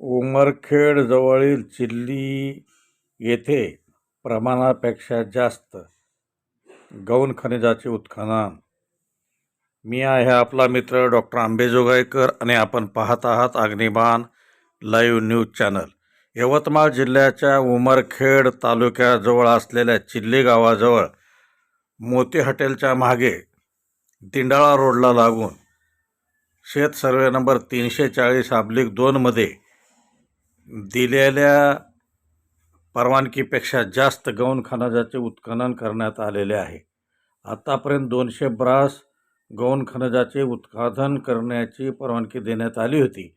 उमरखेडजवळील chilli येथे प्रमाणापेक्षा जास्त गौण खनिजाचे उत्खनन. मी आहे आपला मित्र डॉक्टर आंबेजोगाईकर आणि आपण पाहत आहात Agniban live news channel. Yavatmal जिल्ह्याच्या उमरखेड तालुक्याजवळ असलेल्या चिल्ली गावाजवळ मोती हॉटेलच्या मागे दिंडाळा रोडला लागून शेत सर्वे नंबर तीनशे चाळीस अब्लिक दोनमध्ये दिलेल्या परवानगीपेक्षा जास्त गौण खनिजाचे उत्खनन करण्यात आलेले आहे. आतापर्यंत दोनशे ब्रास गौण खनिजाचे उत्पादन करण्याची परवानगी देण्यात आली होती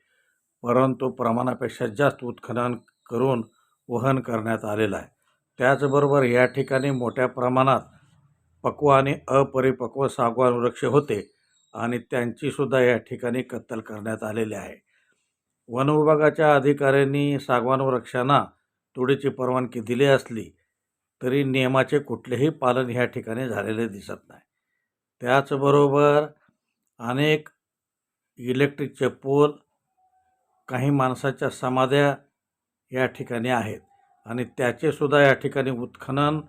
परंतु प्रमाणापेक्षा जास्त उत्खनन करून वहन करण्यात आलेलं आहे. त्याचबरोबर या ठिकाणी मोठ्या प्रमाणात पक्व आणि अपरिपक्व सागवान वृक्ष होते आणि त्यांचीसुद्धा या ठिकाणी कत्तल करण्यात आलेली आहे. वनविभागाच्या अधिकाऱ्यांनी सागवान वृक्षांना तोडीची परवानगी दिली असली तरी नियमाचे कुठलेही पालन ह्या ठिकाणी झालेले दिसत नाही. त्याचबरोबर अनेक इलेक्ट्रिकचे पोल काही माणसाच्या समाध्या या ठिकाणी आहेत आणि त्याचेसुद्धा या ठिकाणी उत्खनन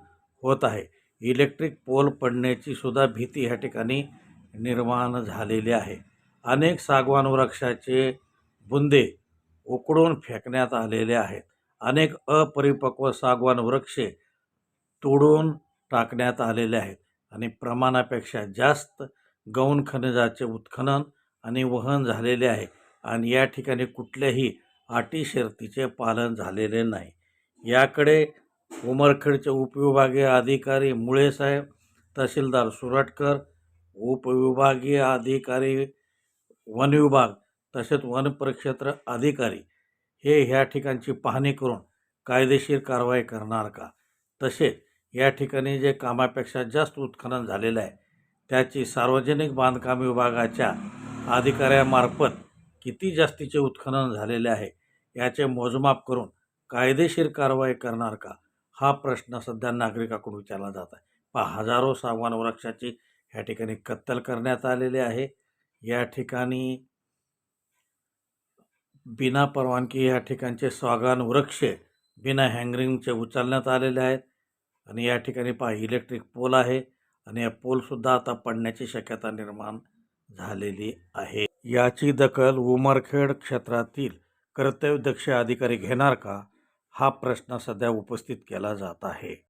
होत आहे. इलेक्ट्रिक पोल पडण्याची सुद्धा भीती ह्या ठिकाणी निर्माण झालेली आहे. अनेक सागवान वृक्षाचे बुंदे उकडून फेकण्यात आलेले आहेत. अनेक अपरिपक्व सागवान वृक्षे तोडून टाकण्यात आलेले आहेत आणि प्रमाणापेक्षा जास्त गौण खनिजाचे उत्खनन आणि वहन झालेले आहे आणि या ठिकाणी कुठल्याही अटी शर्तीचे पालन झालेले नाही. याकडे उमरखेडचे उपविभागीय अधिकारी मुळेसाहेब तहसीलदार सुरटकर उपविभागीय अधिकारी वनविभाग तसेच वनपरिक्षेत्र अधिकारी हे ह्या ठिकाणची पाहणी करून कायदेशीर कारवाई करणार का? तसेच या ठिकाणी जे कामापेक्षा जास्त उत्खनन झालेलं आहे त्याची सार्वजनिक बांधकाम विभागाच्या अधिकाऱ्यामार्फत किती जास्तीचे उत्खनन झालेले आहे याचे मोजमाप करून कायदेशीर कारवाई करणार का? हा प्रश्न सध्या नागरिकाकडून विचारला जात आहे. पहा हजारो सागवान वृक्षाची ह्या ठिकाणी कत्तल करण्यात आलेले आहे. या ठिकाणी बिना परवानगी या ठिकाणचे स्वागान वृक्ष बिना हँगरिंगचे उचलण्यात आलेले आहेत. आणि या ठिकाणी पहा इलेक्ट्रिक पोल आहे. आणि या पोलसुद्धा आता पडण्याची शक्यता निर्माण झालेली आहे. याची दखल उमरखेड क्षेत्रातील कर्तव्यदक्ष अधिकारी घेणार का? हा प्रश्न सध्या उपस्थित केला जात आहे.